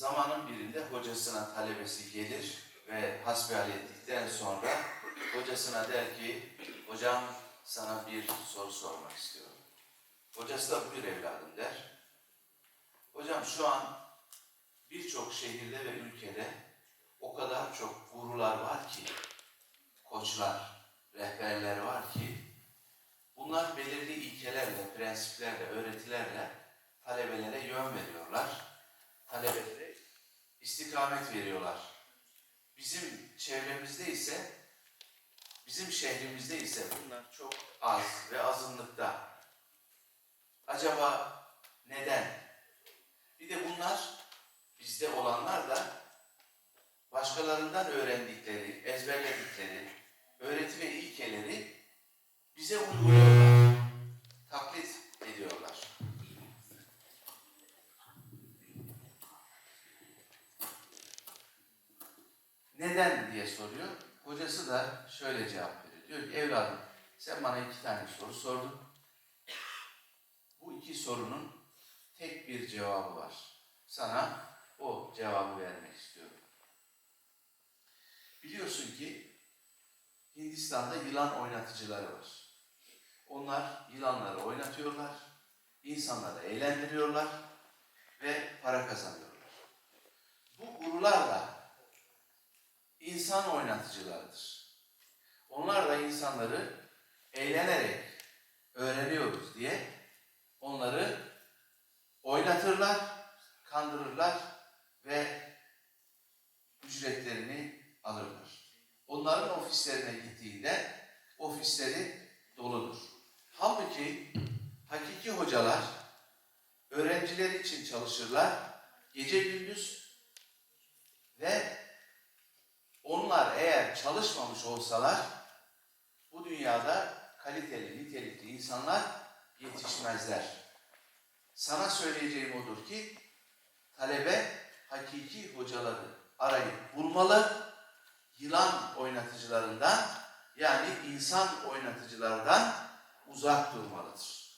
Zamanın birinde hocasına talebesi gelir ve hasbihal ettikten sonra hocasına der ki, hocam sana bir soru sormak istiyorum. Hocası da buyur evladım der. Hocam şu an birçok şehirde ve ülkede o kadar çok gurular var ki, koçlar, rehberler var ki, bunlar belirli ilkelerle, prensiplerle, öğretilerle talebelere yön veriyorlar. Talebelere istikamet veriyorlar. Bizim çevremizde ise, bizim şehrimizde ise bunlar çok az ve azınlıkta. Acaba neden? Bir de bunlar bizde olanlar da başkalarından öğrendikleri, ezberledikleri soru sordun. Bu iki sorunun tek bir cevabı var. Sana o cevabı vermek istiyorum. Biliyorsun ki Hindistan'da yılan oynatıcıları var. Onlar yılanları oynatıyorlar, insanları eğlendiriyorlar ve para kazanıyorlar. Bu gurular da insan oynatıcılarıdır. Onlar da insanları eğlenerek öğreniyoruz diye onları oynatırlar, kandırırlar ve ücretlerini alırlar. Onların ofislerine gittiğinde ofisleri doludur. Halbuki hakiki hocalar öğrenciler için çalışırlar gece gündüz ve onlar eğer çalışmamış olsalar bu dünyada kaliteli, nitelikli insanlar yetişmezler. Sana söyleyeceğim odur ki talebe hakiki hocaları arayıp bulmalı. Yılan oynatıcılarından yani insan oynatıcılardan uzak durmalıdır.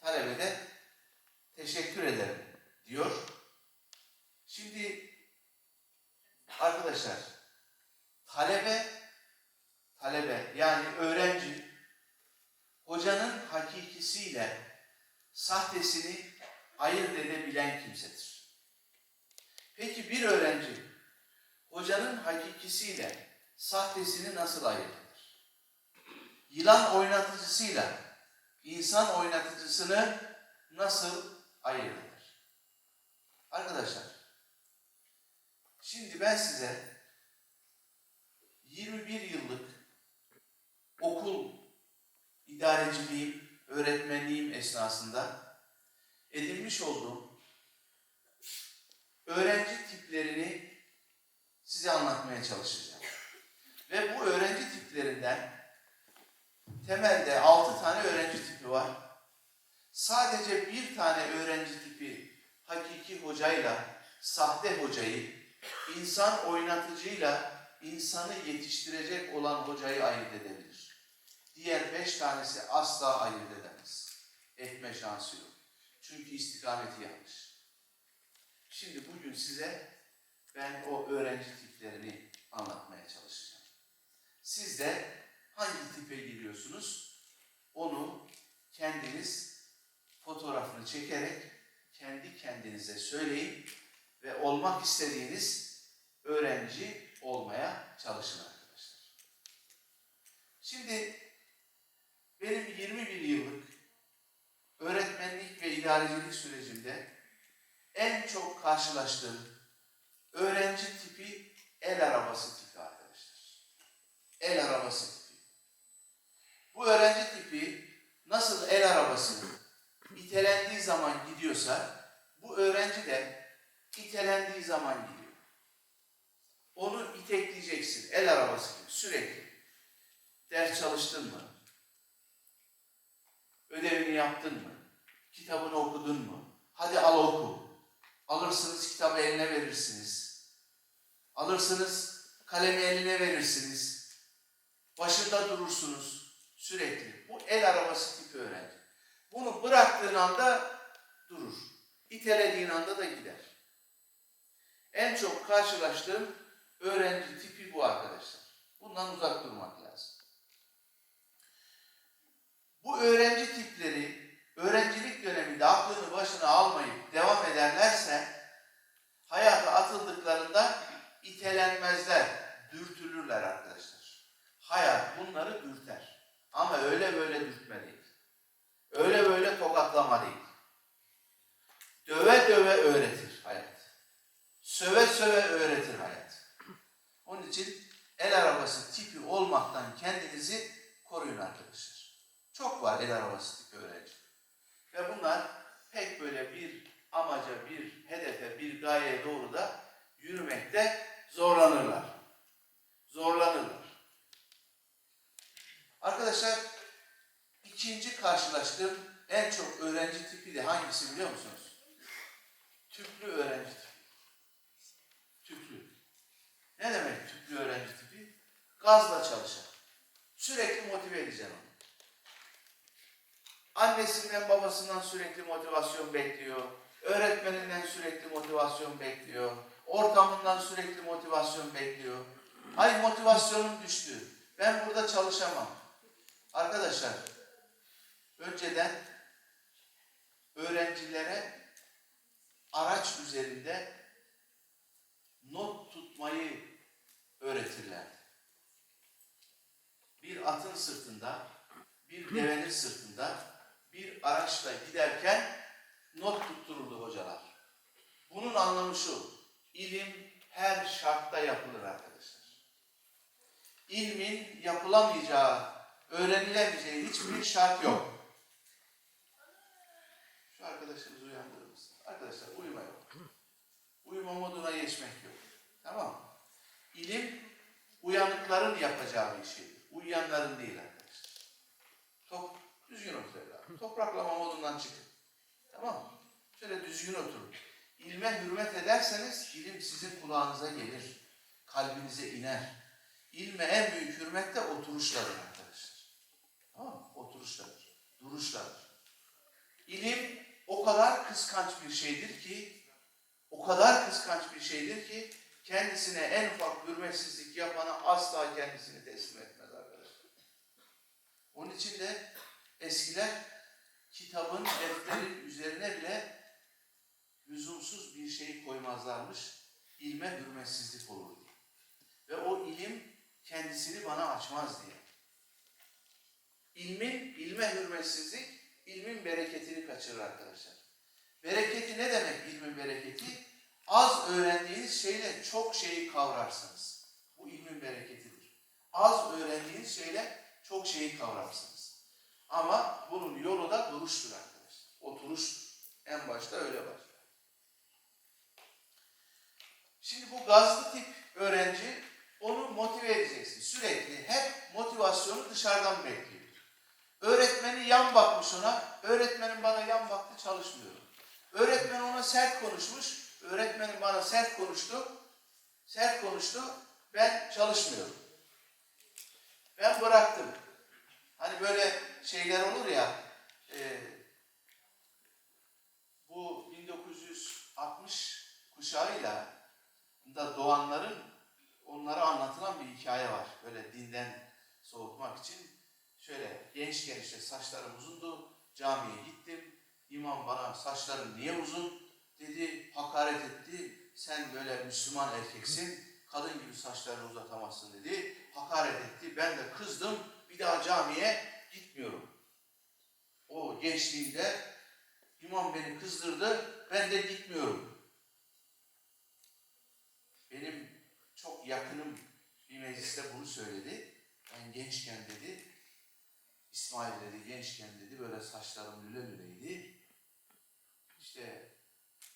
Talebe de teşekkür ederim diyor. Şimdi arkadaşlar talebe talebe yani öğrenci hocanın hakikisiyle sahtesini edebilen kimsedir. Peki bir öğrenci hocanın hakikisiyle sahtesini nasıl ayırt eder? Yılan oynatıcısıyla insan oynatıcısını nasıl ayırt eder? Arkadaşlar, şimdi ben size 21 yıllık okul idareciliğim, öğretmenliğim esnasında edinmiş olduğum öğrenci tiplerini size anlatmaya çalışacağım. Ve bu öğrenci tiplerinden temelde altı tane öğrenci tipi var. Sadece bir tane öğrenci tipi hakiki hocayla sahte hocayı, insan oynatıcıyla insanı yetiştirecek olan hocayı ayırt edebilir. Diğer beş tanesi asla ayırt edemez. Etme şansı yok. Çünkü istikameti yanlış. Şimdi bugün size ben o öğrenci tiplerini anlatmaya çalışacağım. Siz de hangi tipe giriyorsunuz onu kendiniz fotoğrafını çekerek kendi kendinize söyleyin ve olmak istediğiniz öğrenci olmaya çalışın arkadaşlar. Şimdi benim 21 yıllık öğretmenlik ve idarecilik sürecimde en çok karşılaştığım öğrenci tipi el arabası tipi arkadaşlar. El arabası tipi. Bu öğrenci tipi nasıl el arabası itelendiği zaman gidiyorsa bu öğrenci de itelendiği zaman gidiyor. Onu itekleyeceksin el arabası gibi sürekli. Ders çalıştın mı? Ödevini yaptın mı? Kitabını okudun mu? Hadi al oku. Alırsınız kitabı eline verirsiniz. Alırsınız kalemi eline verirsiniz. Başında durursunuz sürekli. Bu el arabası tipi öğrenci. Bunu bıraktığın anda durur. İtelediğin anda da gider. En çok karşılaştığım öğrenci tipi bu arkadaşlar. Bundan uzak durmak lazım. Bu öğrenci tipleri öğrencilik döneminde aklını başına almayıp devam ederlerse hayata atıldıklarında itelenmezler, dürtülürler arkadaşlar. Hayat bunları dürter. Ama öyle böyle dürtme değil. Öyle böyle tokatlama değil. Döve döve öğretir hayat. Söve söve öğretir hayat. Onun için el arabası tipi olmaktan kendinizi koruyun arkadaşlar. Çok var el arabası tipi öğrenci. Ve bunlar pek böyle bir amaca, bir hedefe, bir gayeye doğru da yürümekte zorlanırlar. Zorlanırlar. Arkadaşlar ikinci karşılaştığım en çok öğrenci tipi de hangisi biliyor musunuz? Tüplü öğrenci tipi. Tüplü. Ne demek tüplü öğrenci tipi? Gazla çalışan. Sürekli motive edeceğim onu. Annesinden babasından sürekli motivasyon bekliyor. Öğretmeninden sürekli motivasyon bekliyor. Ortamından sürekli motivasyon bekliyor. Ay motivasyonum düştü. Ben burada çalışamam. Arkadaşlar önceden öğrencilere araç üzerinde not tutmayı öğretirlerdi. Bir atın sırtında, bir devenin sırtında, bir araçla giderken not tuttururdu hocalar. Bunun anlamı şu, ilim her şartta yapılır arkadaşlar. İlmin yapılamayacağı, öğrenilemeyeceği hiçbir şart yok. Şu arkadaşımızı uyandırır mısın? Arkadaşlar uyuma yok. Uyuma moduna geçmek yok. Tamam mı? İlim uyanıkların yapacağı bir şeydir. Uyuyanların değil arkadaşlar. Top, düzgün otur evladım. Topraklama modundan çıkın. Tamam mı? Şöyle düzgün oturun. İlme hürmet ederseniz ilim sizin kulağınıza gelir. Kalbinize iner. İlme en büyük hürmet de oturuşladır arkadaşlar. Tamam mı? Oturuşladır. Duruşladır. İlim o kadar kıskanç bir şeydir ki o kadar kıskanç bir şeydir ki kendisine en ufak hürmetsizlik yapana asla kendisini teslim. Onun için de eskiler kitabın, defterin üzerine bile lüzumsuz bir şey koymazlarmış. İlme hürmetsizlik olur diye. Ve o ilim kendisini bana açmaz diye. İlmin, ilme hürmetsizlik, ilmin bereketini kaçırır arkadaşlar. Bereketi ne demek ilmin bereketi? Az öğrendiğiniz şeyle çok şeyi kavrarsınız. Bu ilmin bereketidir. Az öğrendiğiniz şeyle çok şeyi kavrarsınız. Ama bunun yolu da duruştur arkadaşlar. Oturuştur. En başta öyle başlar. Şimdi bu gazlı tip öğrenci onu motive edeceksin. Sürekli hep motivasyonu dışarıdan bekliyor. Öğretmeni yan bakmış ona. Öğretmenim bana yan baktı çalışmıyorum. Öğretmen ona sert konuşmuş. Öğretmenim bana sert konuştu. Sert konuştu. Ben çalışmıyorum. Ben bıraktım. Hani böyle şeyler olur ya. e, bu 1960 kuşağıyla da doğanların onlara anlatılan bir hikaye var. Böyle dinden soğutmak için. Şöyle gençken işte saçlarım uzundu. Camiye gittim. İmam bana saçların niye uzun dedi. Hakaret etti. Sen böyle Müslüman erkeksin. Kadın gibi saçlarını uzatamazsın dedi. Hakaret etti. Ben de kızdım. Bir daha camiye gitmiyorum. O gençliğinde imam beni kızdırdı. Ben de gitmiyorum. Benim çok yakınım bir mecliste bunu söyledi. Ben gençken dedi, İsmail dedi gençken dedi böyle saçlarım lüle lüleydi. İşte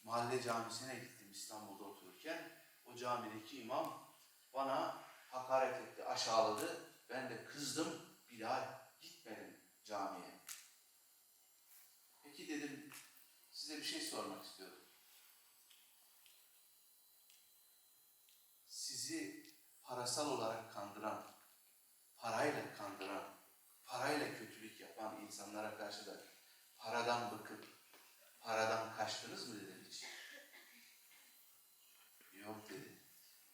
mahalle camisine gittim İstanbul'da otururken. O camideki imam bana hakaret etti, aşağıladı. Ben de kızdım, daha gitmedim camiye. Peki dedim, size bir şey sormak istiyorum. Sizi parasal olarak kandıran, parayla kandıran, parayla kötülük yapan insanlara karşı da paradan bıkıp, paradan kaçtınız mı dedim hiç. Yok dedi.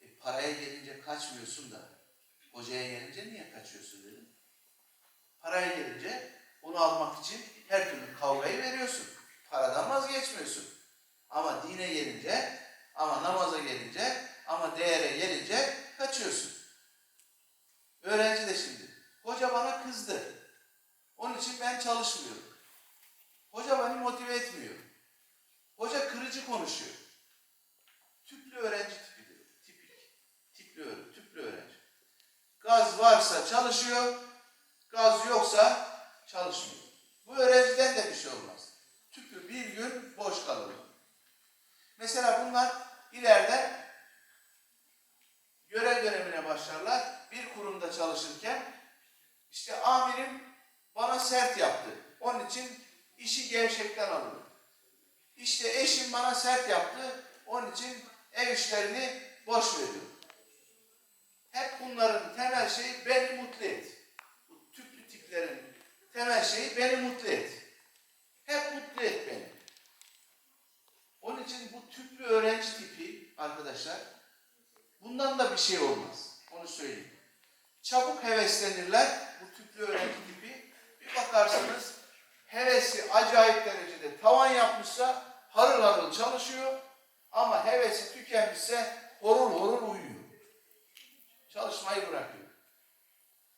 E, paraya gelince kaçmıyorsun da hocaya gelince niye kaçıyorsun dedim. Paraya gelince onu almak için her türlü kavgayı veriyorsun. Paradan vazgeçmiyorsun. Ama dine gelince, ama namaza gelince, ama değere gelince kaçıyorsun. Öğrenci de şimdi. Hoca bana kızdı. Onun için ben çalışmıyorum. Hoca beni motive etmiyor. Hoca kırıcı konuşuyor. Tüplü öğrenci tipidir. Tipik. Tipli öğrenci. Tüplü öğrenci. Gaz varsa çalışıyor. Gaz yoksa çalışmıyor. Bu öğrenciden de bir şey olmaz. Tüplü bir gün boş kalır. Mesela bunlar ileride görev dönemine başlarlar. Bir kurumda çalışırken işte amirim bana sert yaptı. Onun için işi gevşekten alırım. İşte eşim bana sert yaptı. Onun için ev işlerini boş veriyorum. Hep bunların temel şeyi beni mutlu et. Tiplerin temel şeyi beni mutlu et. Hep mutlu et beni. Onun için bu tüplü öğrenci tipi arkadaşlar bundan da bir şey olmaz. Onu söyleyeyim. Çabuk heveslenirler bu tüplü öğrenci tipi. Bir bakarsınız hevesi acayip derecede tavan yapmışsa harıl harıl çalışıyor ama hevesi tükenmişse horul horul uyuyor. Çalışmayı bırakıyor.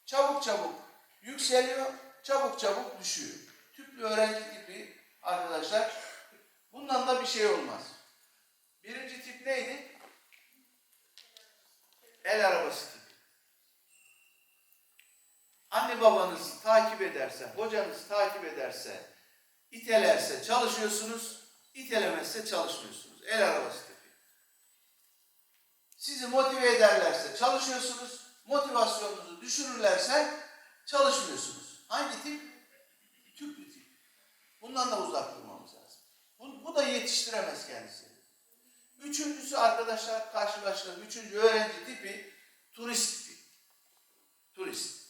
Çabuk çabuk yükseliyor, çabuk çabuk düşüyor. Tüplü öğrenci tipi arkadaşlar bundan da bir şey olmaz. Birinci tip neydi? El arabası tipi. Anne babanız takip ederse, hocanız takip ederse, itelerse çalışıyorsunuz, itelemezse çalışmıyorsunuz. El arabası tipi. Sizi motive ederlerse çalışıyorsunuz, motivasyonunuzu düşürürlerse çalışmıyorsunuz. Hangi tip? Tüplü tip. Bundan da uzak durmamız lazım. Bu, bu da yetiştiremez kendisini. Üçüncüsü arkadaşlar karşılaştığım üçüncü öğrenci tipi turist tipi. Turist.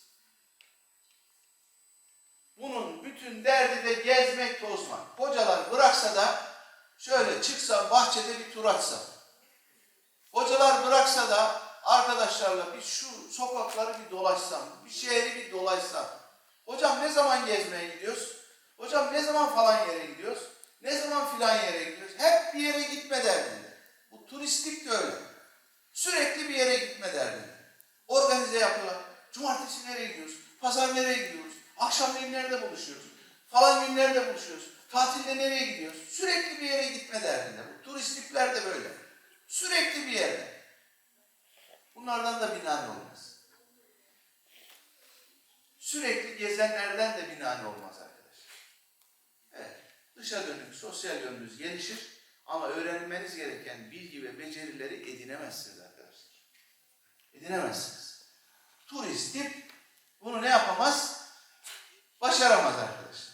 Bunun bütün derdi de gezmek, tozmak. Hocalar bıraksa da şöyle çıksam bahçede bir tur atsam. Hocalar bıraksa da arkadaşlarla bir şu sokakları bir dolaşsam, bir şehri bir dolaşsam. Hocam ne zaman gezmeye gidiyoruz? Hocam ne zaman falan yere gidiyoruz? Ne zaman filan yere gidiyoruz? Hep bir yere gitme derdinde. Bu turistik de öyle. Sürekli bir yere gitme derdinde. Organize yapıyorlar. Cumartesi nereye gidiyoruz? Pazar nereye gidiyoruz? Akşamleyin nerede buluşuyoruz? Falan gün nerede buluşuyoruz? Tatilde nereye gidiyoruz? Sürekli bir yere gitme derdinde. Bu turistikler de böyle. Sürekli bir yere. Bunlardan da binane olmaz. Sürekli gezenlerden de binane olmaz arkadaşlar. Evet. Dışa dönük, sosyal yönünüz gelişir ama öğrenmeniz gereken bilgi ve becerileri edinemezsiniz arkadaşlar. Edinemezsiniz. Turist tip bunu ne yapamaz? Başaramaz arkadaşlar.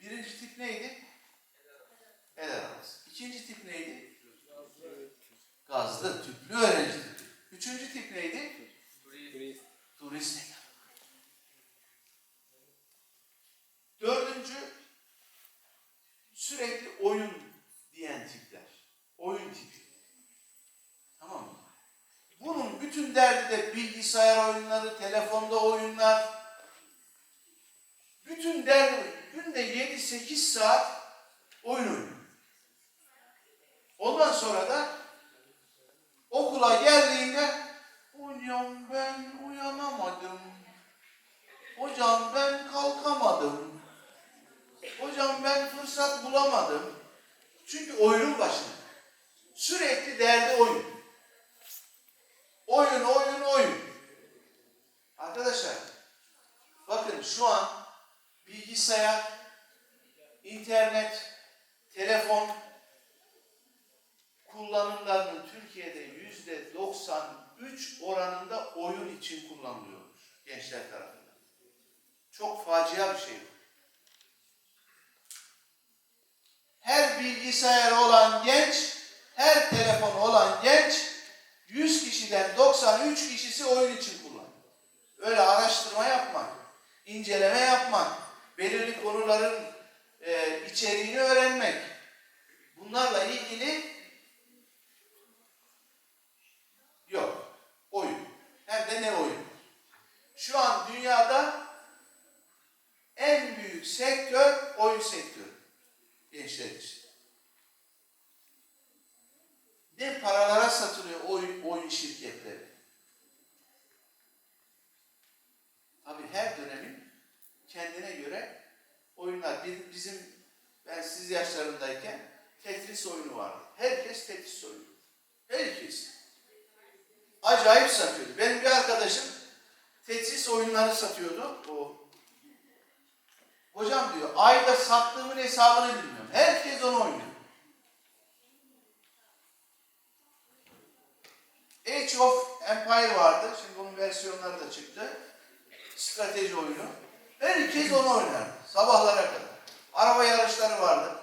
Birinci tip neydi? El arabası. İkinci tip neydi? Gazlı, tüplü öğrenci. Üçüncü tip neydi? Turist. Turist. Dördüncü, sürekli oyun diyen tipler. Oyun tipi. Tamam mı? Bunun bütün derdi de bilgisayar oyunları, telefonda oyunlar. Bütün derdi günde 7-8 saat oyun oynuyor. Ondan sonra da okula geldiğinde hocam ben uyanamadım. Hocam ben kalkamadım. Hocam ben fırsat bulamadım. Çünkü oyunun başında. Sürekli derdi oyun. Oyun, oyun, oyun. Arkadaşlar, bakın şu an bilgisayar, internet, telefon kullanımlarının Türkiye'de yüzde 93 oranında oyun için kullanılıyormuş gençler tarafından. Çok facia bir şey bu. Her bilgisayarı olan genç, her telefonu olan genç 100 kişiden 93 kişisi oyun için kullanıyor. Öyle araştırma yapmak, inceleme yapmak, belirli konuların e, içeriğini öğrenmek, Bunlarla ilgili yok. Oyun. Hem de ne oyun? Şu an dünyada en büyük sektör oyun sektörü. Gençler için. Ne paralara satılıyor oyun, oyun şirketleri. Tabii her dönemin kendine göre oyunlar. Bir- Bizim ben siz yaşlarındayken Tetris oyunu vardı. Herkes Tetris oyunu. Herkes. Acayip satıyordu. Benim bir arkadaşım Tetris oyunları satıyordu. O Hocam diyor ayda sattığımın hesabını bilmiyorum. Herkes onu oynuyor. Age of Empire vardı. Şimdi bunun versiyonları da çıktı. Strateji oyunu. Herkes onu oynardı. Sabahlara kadar. Araba yarışları vardı.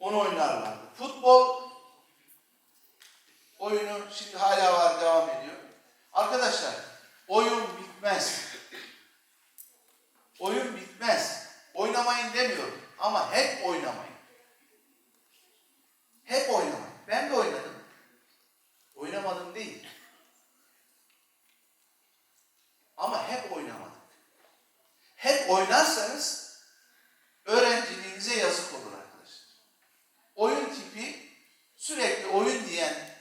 Onu oynarlardı. Futbol oyunu şimdi hala var devam ediyor. Arkadaşlar oyun bitmez. Oyun bitmez. Oynamayın demiyorum ama hep oynamayın. Hep oynamayın. Ben de oynadım. Oynamadım değil. Ama hep oynamadık. Hep oynarsanız öğrenciliğinize yazık olur arkadaşlar. Oyun tipi sürekli oyun diyen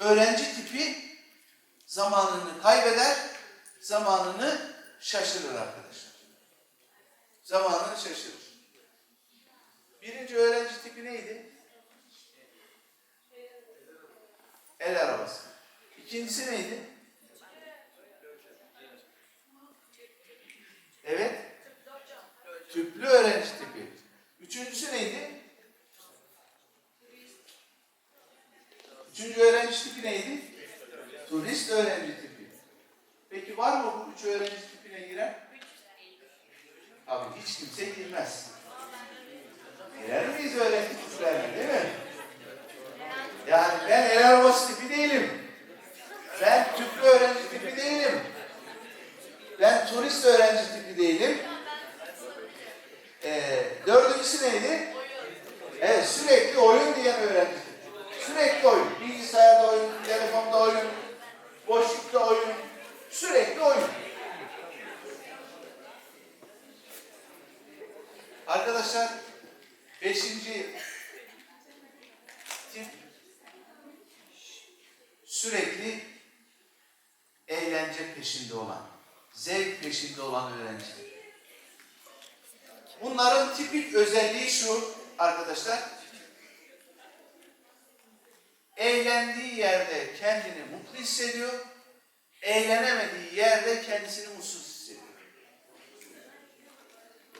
öğrenci tipi zamanını kaybeder, zamanını şaşırır arkadaşlar. Zamanını şaşırır. Birinci öğrenci tipi neydi? El arabası. İkincisi neydi? Evet. Tüplü öğrenci tipi. Üçüncüsü neydi? Üçüncü öğrenci tipi neydi? Turist öğrenci tipi. Peki var mı bu üç öğrenci tipine giren? Abi hiç kimse girmez. Girer miyiz öğrenci tiplerine değil mi? Yani ben el arabası tipi değilim. Ben tüplü öğrenci tipi değilim. Ben turist öğrenci tipi değilim. Ee, dördüncüsü neydi? Evet sürekli oyun diyen öğrenci tipi. Sürekli oyun. Bilgisayarda oyun, telefonda oyun, boşlukta oyun. Sürekli oyun. Arkadaşlar beşinci tip sürekli eğlence peşinde olan, zevk peşinde olan öğrenciler. Bunların tipik özelliği şu arkadaşlar. Eğlendiği yerde kendini mutlu hissediyor. Eğlenemediği yerde kendisini mutsuz hissediyor.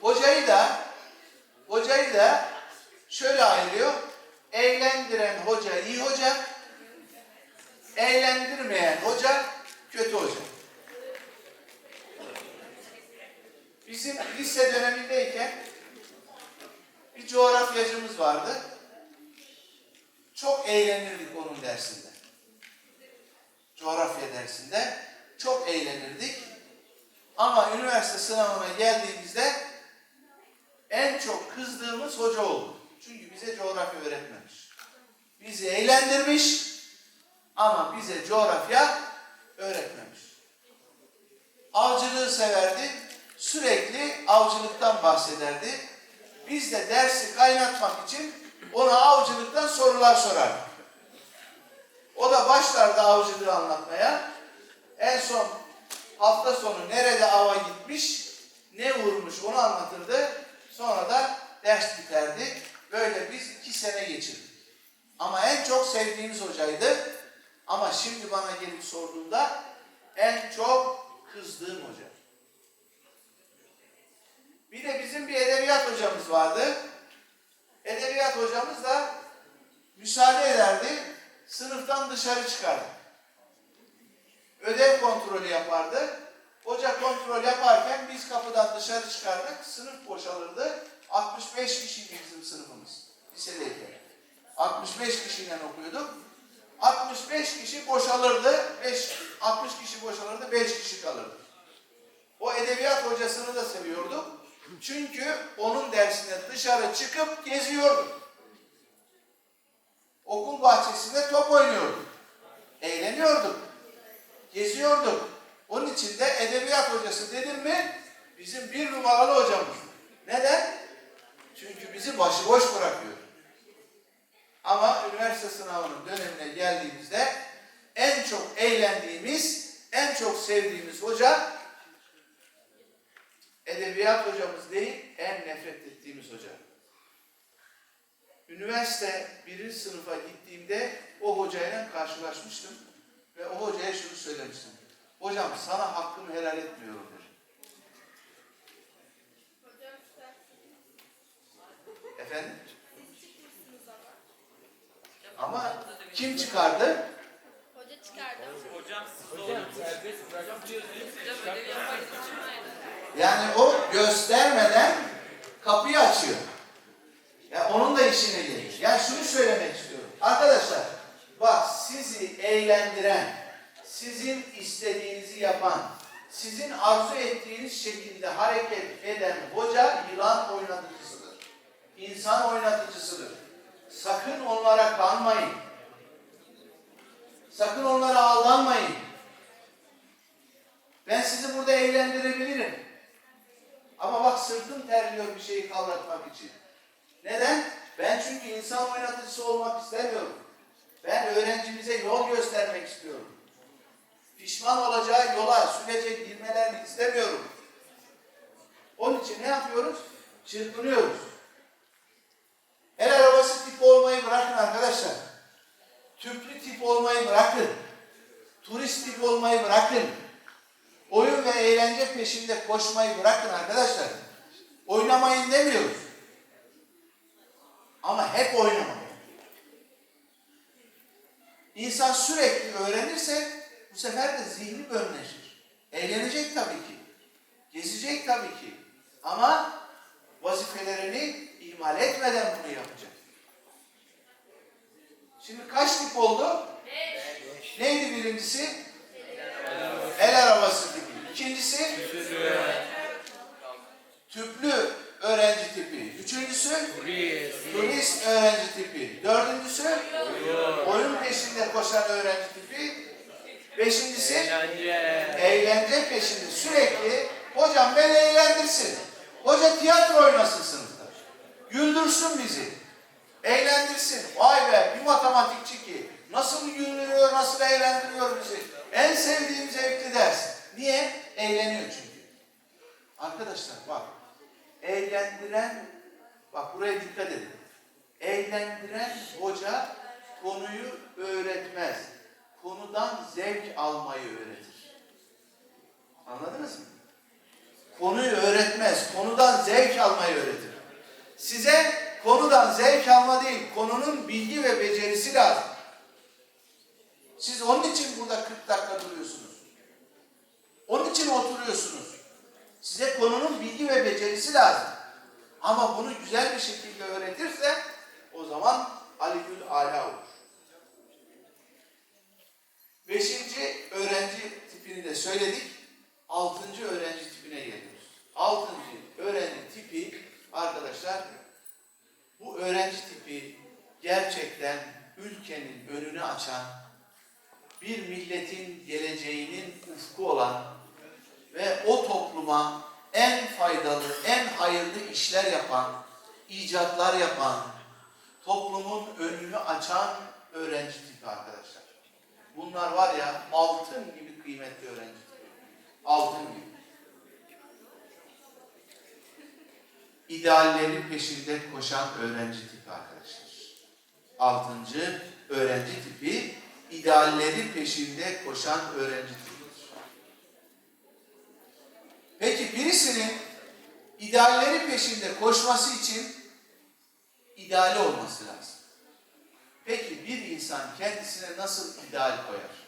Hocayı da hocayı da şöyle ayırıyor. Eğlendiren hoca iyi hoca, eğlendirmeyen hoca kötü hoca. Bizim lise dönemindeyken bir coğrafyacımız vardı. Çok eğlenirdik onun dersinde. Coğrafya dersinde çok eğlenirdik. Ama üniversite sınavına geldiğimizde en çok kızdığımız hoca oldu. Çünkü bize coğrafya öğretmemiş. Bizi eğlendirmiş ama bize coğrafya öğretmemiş. Avcılığı severdi. Sürekli avcılıktan bahsederdi. Biz de dersi kaynatmak için ona avcılıktan sorular sorardık. O da başlardı avcılığı anlatmaya. En son hafta sonu nerede ava gitmiş, ne vurmuş onu anlatırdı. Sonra da ders biterdi. Böyle biz iki sene geçirdik. Ama en çok sevdiğimiz hocaydı. Ama şimdi bana gelip sorduğunda en çok kızdığım hoca. Bir de bizim bir edebiyat hocamız vardı. Edebiyat hocamız da müsaade ederdi. Sınıftan dışarı çıkardı. Ödev kontrolü yapardı. Hoca kontrol yaparken biz kapıdan dışarı çıkardık. Sınıf boşalırdı. 65 kişiydi bizim sınıfımız. Lisedeyken. 65 kişiyle okuyorduk. 65 kişi boşalırdı. 5, 60 kişi boşalırdı. 5 kişi kalırdı. O edebiyat hocasını da seviyorduk. Çünkü onun dersine dışarı çıkıp geziyorduk. Okul bahçesinde top oynuyorduk. Eğleniyorduk. Geziyorduk. Onun için de edebiyat hocası dedim mi bizim bir numaralı hocamız. Neden? Çünkü bizi başıboş bırakıyor. Ama üniversite sınavının dönemine geldiğimizde en çok eğlendiğimiz, en çok sevdiğimiz hoca edebiyat hocamız değil, en nefret ettiğimiz hoca. Üniversite birinci sınıfa gittiğimde o hocayla karşılaşmıştım ve o hocaya şunu söylemiştim. Hocam sana hakkımı helal etmiyorum sen Efendim? ama. Kim çıkardı? Hoca çıkardı. Hocam siz Hocam serbest. Yani o göstermeden kapıyı açıyor. Ya onun da işine gelir. Ya şunu söylemek istiyorum. Arkadaşlar bak sizi eğlendiren, sizin istediğinizi yapan, sizin arzu ettiğiniz şekilde hareket eden hoca yılan oynatıcısıdır. İnsan oynatıcısıdır. Sakın onlara kanmayın. Sakın onlara aldanmayın. Ben sizi burada eğlendirebilirim. Ama bak sırtım terliyor bir şeyi kavratmak için. Neden? Ben çünkü insan oynatıcısı olmak istemiyorum. Ben öğrencimize yol göstermek istiyorum. Pişman olacağı yola, sürece girmelerini istemiyorum. Onun için ne yapıyoruz? Çırpınıyoruz. El arabası tip olmayı bırakın arkadaşlar. Tüplü tip olmayı bırakın. Turist tip olmayı bırakın. Oyun ve eğlence peşinde koşmayı bırakın arkadaşlar. Oynamayın demiyoruz. Ama hep oynamayın. İnsan sürekli öğrenirse bu sefer de zihni bölünecek. Eğlenecek tabii ki. Gezecek tabii ki. Ama vazifelerini ihmal etmeden bunu yapacak. Şimdi kaç tip oldu? Neydi birincisi? El arabası tipi. İkincisi? Tüplü öğrenci tipi. Üçüncüsü? Turist öğrenci tipi. Dördüncüsü? Oyun peşinde koşan öğrenci tipi. Beşincisi? Eğlence peşinde. Sürekli hocam beni eğlendirsin. Hoca tiyatro oynasın sınıfta. Güldürsün bizi. Eğlendirsin. Vay be bir matematikçi ki. Nasıl güldürüyor, nasıl eğlendiriyor bizi. En sevdiğim zevkli ders. Niye? Eğleniyor çünkü. Arkadaşlar bak. Eğlendiren, bak buraya dikkat edin. Eğlendiren hoca konuyu öğretmez. Konudan zevk almayı öğretir. Anladınız mı? Konuyu öğretmez. Konudan zevk almayı öğretir. Size konudan zevk alma değil, konunun bilgi ve becerisi lazım. Siz onun için burada 40 dakika duruyorsunuz. Onun için oturuyorsunuz. Size konunun bilgi ve becerisi lazım. Ama bunu güzel bir şekilde öğretirse o zaman Ali Gül Ala olur. Beşinci öğrenci tipini de söyledik. Altıncı öğrenci tipine geliyoruz. Altıncı öğrenci tipi arkadaşlar bu öğrenci tipi gerçekten ülkenin önünü açan, bir milletin geleceğinin ufku olan ve o topluma en faydalı, en hayırlı işler yapan, icatlar yapan, toplumun önünü açan öğrenci tipi arkadaşlar. Bunlar var ya altın gibi kıymetli öğrenci tipi. Altın gibi. ideallerin peşinde koşan öğrenci tipi arkadaşlar. Altıncı öğrenci tipi ideallerin peşinde koşan öğrenci tipidir. Peki birisinin idealleri peşinde koşması için ideali olması lazım. Peki bir insan kendisine nasıl ideal koyar?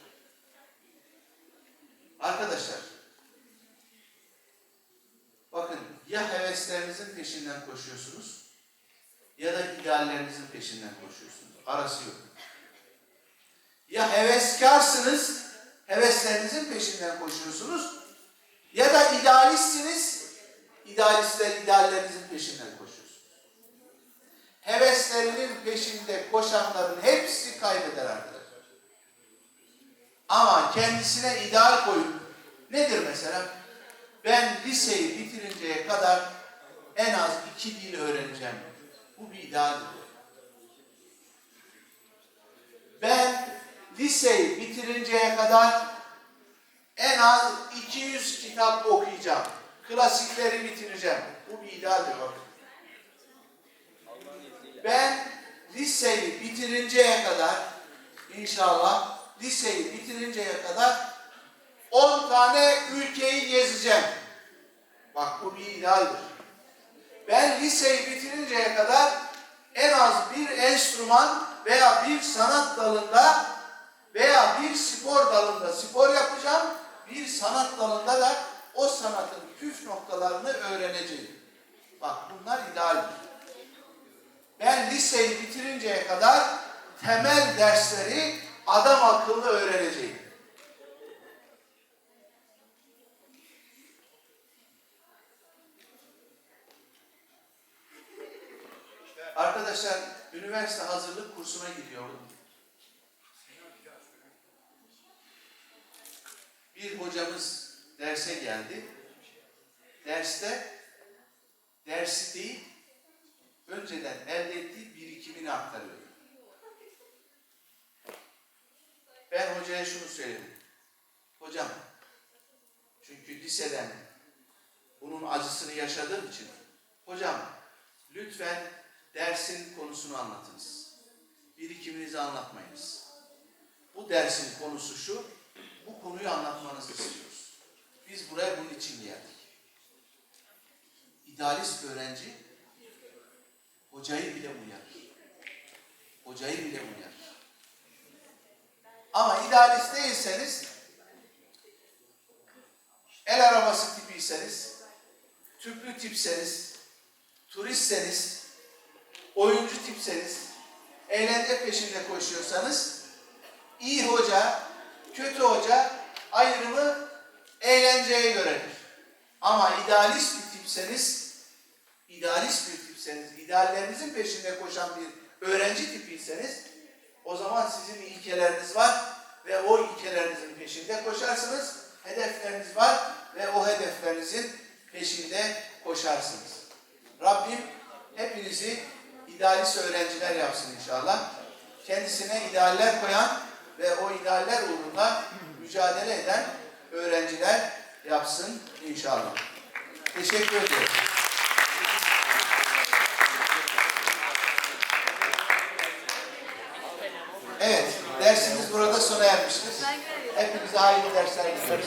Arkadaşlar Bakın ya heveslerinizin peşinden koşuyorsunuz ya da ideallerinizin peşinden koşuyorsunuz. Arası yok. Ya heveskarsınız, heveslerinizin peşinden koşuyorsunuz ya da idealistsiniz, idealistler ideallerinizin peşinden koşuyorsunuz. Heveslerinin peşinde koşanların hepsi kaybeder arkadaşlar. Ama kendisine ideal koyup nedir mesela? Ben liseyi bitirinceye kadar en az iki dil öğreneceğim. Bu bir idealdir. Ben liseyi bitirinceye kadar en az 200 kitap okuyacağım. Klasikleri bitireceğim. Bu bir idealdir bakın. Ben liseyi bitirinceye kadar inşallah liseyi bitirinceye kadar 10 tane ülkeyi gezeceğim. Bak bu bir idealdir. Ben liseyi bitirinceye kadar en az bir enstrüman veya bir sanat dalında veya bir spor dalında spor yapacağım. Bir sanat dalında da o sanatın püf noktalarını öğreneceğim. Bak bunlar idealdir. Ben liseyi bitirinceye kadar temel dersleri adam akıllı öğreneceğim. Arkadaşlar üniversite hazırlık kursuna gidiyordum. Bir hocamız derse geldi. Derste dersi değil, önceden elde ettiği birikimini aktarıyor. Ben hocaya şunu söyledim. Hocam, çünkü liseden bunun acısını yaşadığım için, hocam lütfen dersin konusunu anlatınız. Birikiminizi anlatmayınız. Bu dersin konusu şu, bu konuyu anlatmanızı istiyoruz. Biz buraya bunun için geldik. İdealist öğrenci hocayı bile uyarır. Hocayı bile uyarır. Ama idealist değilseniz, el arabası tipiyseniz, tüplü tipseniz, turistseniz, oyuncu tipseniz, eğlence peşinde koşuyorsanız, iyi hoca, kötü hoca ayrımı eğlenceye göredir. Ama idealist bir tipseniz, idealist bir tipseniz, ideallerinizin peşinde koşan bir öğrenci tipiyseniz, o zaman sizin ilkeleriniz var ve o ilkelerinizin peşinde koşarsınız. Hedefleriniz var ve o hedeflerinizin peşinde koşarsınız. Rabbim hepinizi idealist öğrenciler yapsın inşallah. Kendisine idealler koyan ve o idealler uğrunda mücadele eden öğrenciler yapsın inşallah. Teşekkür ediyorum. Evet, dersimiz burada sona ermiştir. Hepinize hayırlı dersler dileriz.